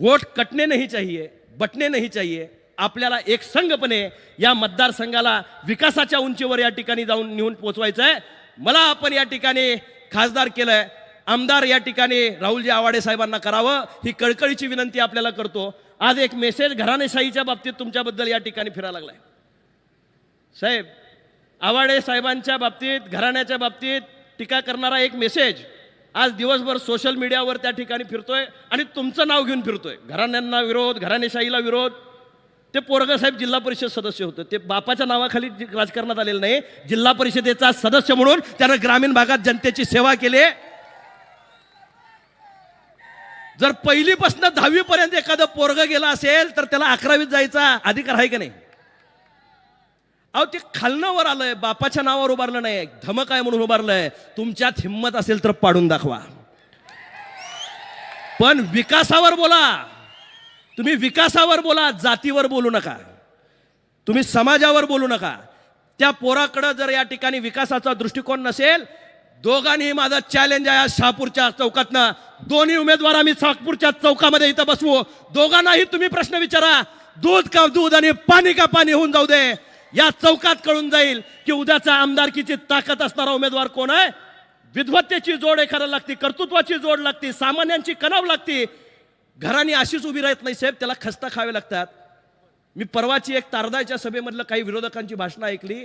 Vote कटणे नाही चाहिए buttons नाही चाहिए. आपल्याला एक संघपणे या मतदारसंघाला विकासाच्या उंचीवर या ठिकाणी जाऊन नेऊन पोचवायचं आहे. मला आपण या ठिकाणी खासदार केलंय. आमदार या ठिकाणी राहुलजी आवाडे साहेबांना करावं ही कळकळीची विनंती आपल्याला करतो. आज एक मेसेज घराणेशाहीच्या बाबतीत तुमच्याबद्दल या ठिकाणी फिरायला लागलाय. साहेब आवाडे साहेबांच्या बाबतीत घराण्याच्या बाबतीत टीका करणारा एक मेसेज आज दिवसभर सोशल मीडियावर त्या ठिकाणी फिरतोय आणि तुमचं नाव घेऊन फिरतोय. घराण्यांना विरोध घराणेशाहीला विरोध. ते पोरगा साहेब जिल्हा परिषद सदस्य होतं. ते बापाच्या नावाखाली राजकारणात आलेलं नाही जिल्हा परिषदेचा सदस्य म्हणून त्यानं ग्रामीण भागात जनतेची सेवा केली. जर पहिलीपासून दहावीपर्यंत एखादं पोरग गेला असेल तर त्याला अकरावीत जायचा अधिकार आहे का नाही? अहो ते खालनावर आलंय. बापाच्या नावावर उभारलं नाही. धमक आहे म्हणून उभारलंय. तुमच्यात हिंमत असेल तर पाडून दाखवा. पण विकासावर बोला. तुम्ही विकासावर बोला जातीवर बोलू नका. तुम्ही समाजावर बोलू नका. त्या पोराकडं जर या ठिकाणी विकासाचा दृष्टिकोन नसेल दोघांनी माझा चॅलेंज आहे आज शहापूरच्या चौकातनं. दोन्ही उमेदवार आम्ही नागपूरच्या चौकामध्ये इथं बसवू. दोघांनाही तुम्ही प्रश्न विचारा. दूध का दूध आणि पाणी का पाणी होऊन जाऊ दे. या चौकात कळून जाईल की उद्याचा आमदारकीची ताकद असणारा उमेदवार कोण आहे? विद्वत्तेची जोड एखादा लागते कर्तृत्वाची जोड लागते सामान्यांची कणाव लागते. घराने अशीच उभी राहत नाही साहेब त्याला खस्ता खावे लागतात. मी परवाची एक तारदाच्या सभेमधलं काही विरोधकांची भाषणं ऐकली.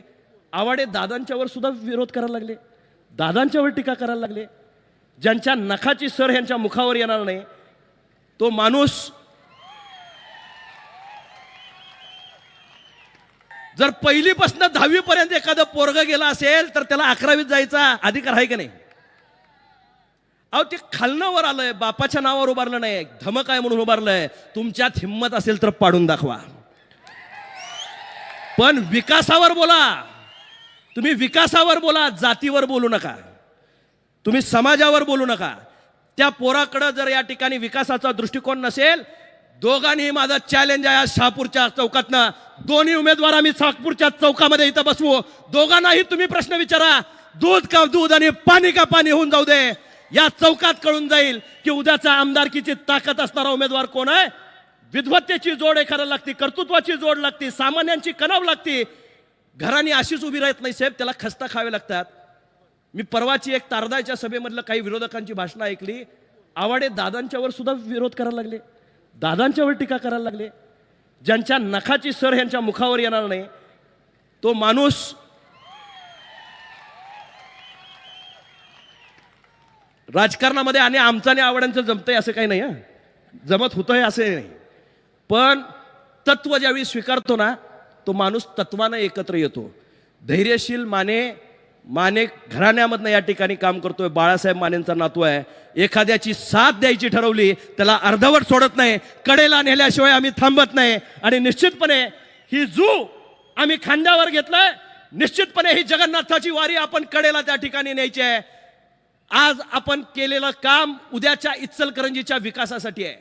आवाडे दादांच्यावर सुद्धा विरोध करायला लागले. दादांच्यावर टीका करायला लागले. ज्यांच्या नखाची सर ह्यांच्या मुखावर येणार नाही तो माणूस जर पहिलीपासून दहावीपर्यंत एखादं पोरग गेला असेल तर त्याला अकरावीत जायचा अधिकार आहे का नाही? अहो ते खालनं वर आलंय बापाच्या नावावर उभारलं नाही. धमक आहे म्हणून उभारलंय. तुमच्यात हिंमत असेल तर पाडून दाखवा. पण विकासावर बोला. तुम्ही विकासावर बोला जातीवर बोलू नका. तुम्ही समाजावर बोलू नका. त्या पोराकडं जर या ठिकाणी विकासाचा दृष्टिकोन नसेल दोघांनी माझा चॅलेंज आहे आज शहापूरच्या चौकातनं. दोन्ही उमेदवार आम्ही सागपूरच्या चौकामध्ये इथं बसवू. दोघांनाही तुम्ही प्रश्न विचारा. दूध का दूध आणि पाणी का पाणी होऊन जाऊ दे. या चौकात कळून जाईल की उद्याचा आमदारकीची ताकद असणारा उमेदवार कोण आहे? विद्वत्तेची जोड एखादा लागते कर्तृत्वाची जोड लागते सामान्यांची कणाव लागते. घराने अशीच उभी राहत नाही साहेब त्याला खस्ता खावे लागतात. मी परवाची एक तारदाच्या सभेमधलं काही विरोधकांची भाषणं ऐकली. आवाडे दादांच्यावर सुद्धा विरोध करायला लागले. दादांच्यावर टीका करायला लागले. ज्यांच्या नखाची सर ह्यांच्या मुखावर येणार नाही तो माणूस राजकारणामध्ये आणि आमचा आणि आवडांचं जमतंय असं काही नाही हं. जमत होतंय असं नाही. पण तत्व ज्यावेळी स्वीकारतो ना तो माणूस तत्वानं एकत्र येतो. धैर्यशील माने माने घराण्यामधनं या ठिकाणी काम करतोय बाळासाहेब मानेंचा नातू आहे. एखाद्याची साथ द्यायची ठरवली त्याला अर्धवट सोडत नाही कडेला नेल्याशिवाय आम्ही थांबत नाही. आणि निश्चितपणे ही जू आम्ही खांद्यावर घेतलाय निश्चितपणे ही जगन्नाथाची वारी आपण कडेला त्या ठिकाणी न्यायची आहे. आज आपण केलेलं काम उद्याच्या इचलकरंजीच्या विकासासाठी आहे.